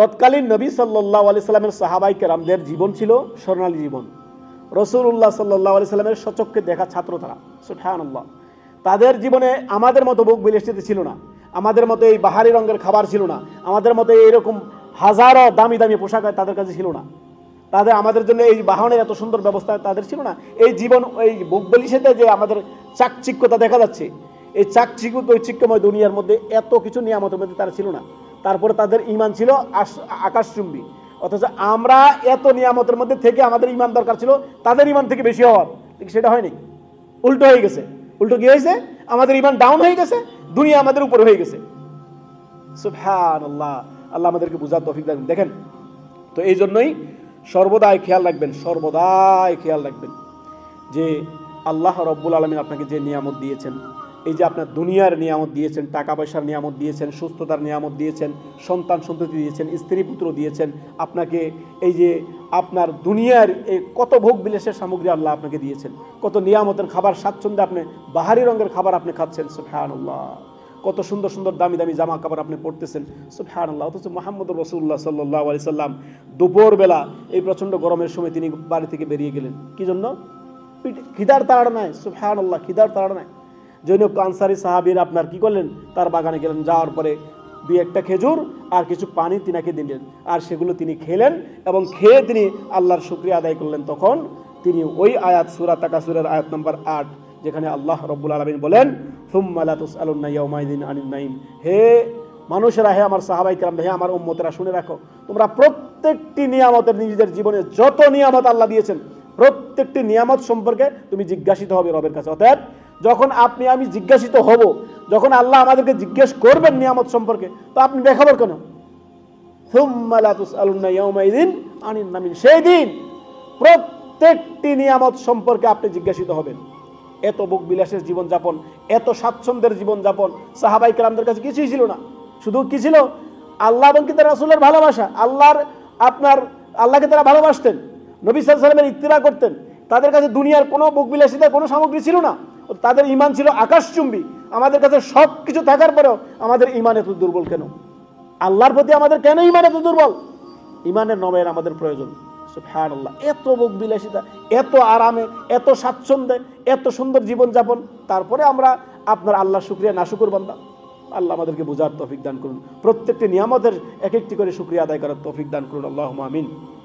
তৎকালীন নবী সাল্লাহ আলি সাল্লামের সাহাবাই কেরামদের জীবন ছিল স্বর্ণালী জীবন। রসুল্লাহ সাল্লাহ আলি সাল্লামের সচক্ষে দেখা ছাত্র তারা সুঠান আল্লাহ তাদের জীবনে আমাদের মতো বুক বিলাসিতে ছিল না। আমাদের মতো এই বাহারি রঙের খাবার ছিল না। আমাদের মতো এইরকম হাজারো দামি দামি পোশাক তাদের কাছে ছিল না। তাদের আমাদের জন্য এই বাহনের এত সুন্দর ব্যবস্থা তাদের ছিল না। এই জীবন, এই বুক বিলাসিতে যে আমাদের চাকচিক্যতা দেখা যাচ্ছে। এই চাকচিক্য চিক্কময় দুনিয়ার মধ্যে এত কিছু নিয়ামতের মধ্যে তারা ছিল না। তারপরে তাদের ইমান ছিল আকাশচুম্বী। অথচ আমরা এত নিয়ামতের মধ্যে থেকে আমাদের ইমান দরকার ছিল, তাদের ইমান থেকে বেশি হওয়ার। সেটা হয়নি? উল্টো হয়ে গেছে। উল্টো কি হয়েছে? আমাদের ইমান ডাউন হয়ে গেছে, দুনিয়া আমাদের উপরে হয়ে গেছে। সুবহান আল্লাহ আল্লাহ আমাদেরকে বুঝার তফিক দেন দেখেন, তো এই জন্যই সর্বদাই খেয়াল রাখবেন, সর্বদাই খেয়াল রাখবেন যে আল্লাহ রব্বুল আলমিন আপনাকে যে নিয়ামত দিয়েছেন এই যে আপনার দুনিয়ার নিয়ামত দিয়েছেন টাকা পয়সার নিয়ামত দিয়েছেন, সুস্থতার নিয়ামত দিয়েছেন, সন্তান সন্ততি দিয়েছেন, স্ত্রী পুত্র দিয়েছেন, আপনাকে এই যে আপনার দুনিয়ার এই কত ভোগ বিলাসের সামগ্রী আল্লাহ আপনাকে দিয়েছেন, কত নিয়ামতের খাবার, স্বাচ্ছন্দ্যে আপনি বাহারি রঙের খাবার আপনি খাচ্ছেন সুফহানুল্লাহ কত সুন্দর সুন্দর দামি দামি জামা কাপড় আপনি পরতেছেন সুফহান আল্লাহ অথচ মোহাম্মদ রসুল্লাহ সাল্লাহ আলি সাল্লাম দুপুরবেলা এই প্রচণ্ড গরমের সময় তিনি বাড়ি থেকে বেরিয়ে গেলেন। কি জন্য? খিদার তাড়া নাই সুফহান আল্লাহ খিদার তাড়া নাই। জৈনব আনসারি সাহাবির আপনার কি করলেন? তার বাগানে গেলেন, যাওয়ার পরে দুই একটা খেজুর আর কিছু পানি তিনাকে দিলেন। আর সেগুলো তিনি খেলেন এবং খেয়ে তিনি আল্লাহর শুক্রিয়া আদায় করলেন। তখন তিনি ওই আয়াত, সুরা তাকাসুরের আয়াত নম্বর আট, যেখানে আল্লাহ রব্বুল আলমিন বলেন থুম্মালাতুস আলুন্নাইয়াউমাইদিন আনিন নাইম হে মানুষেরা, হে আমার সাহাবাই কেরাম, হে আমার উম্মতেরা, শুনে রাখো, তোমরা প্রত্যেকটি নিয়ামতের নিজেদের জীবনে যত নিয়ামত আল্লাহ দিয়েছেন, প্রত্যেকটি নিয়ামত সম্পর্কে তুমি জিজ্ঞাসিত হবে রবের কাছে। অতএব যখন আপনি, আমি জিজ্ঞাসিত হব, যখন আল্লাহ আমাদেরকে জিজ্ঞেস করবেন নিয়ামত সম্পর্কে, তো আপনি দেখাবার কেন? নামিন। সেই দিন প্রত্যেকটি নিয়ামত সম্পর্কে আপনি জিজ্ঞাসিত হবেন। এত বুক বিলাসের জীবনযাপন, এত স্বাচ্ছন্দ্যের জীবনযাপন, সাহাবাই কালামদের কাছে কিছুই ছিল না। শুধু কি ছিল? আল্লাহ এবং কি তারা রাসুলের ভালোবাসা? আল্লাহর আপনার, আল্লাহকে তারা ভালোবাসতেন। নবী সাল্লামের ইত্তিরা করতেন। তাদের কাছে দুনিয়ার কোনো বুক বিলাসিতার কোনো সামগ্রী ছিল না। তাদের ইমান ছিল আকাশচুম্বী। আমাদের কাছে সব কিছু থাকার পরেও আমাদের ইমান এত দুর্বল কেন? আল্লাহর প্রতি আমাদের কেন ইমান এত দুর্বল? ইমানের নবের আমাদের প্রয়োজন। সুবহানাল্লাহ, এত বুক বিলাসিতা, এত আরামে, এত স্বাচ্ছন্দ্যে, এত সুন্দর জীবনযাপন। তারপরে আমরা আপনার আল্লাহ শুক্রিয়া না শুকুর বান্দা। আল্লাহ আমাদেরকে বোঝার তফিক দান করুন। প্রত্যেকটি নিয়ামতের এক একটি করে শুক্রিয়া আদায় করার তফিক দান করুন। আল্লাহ আমিন।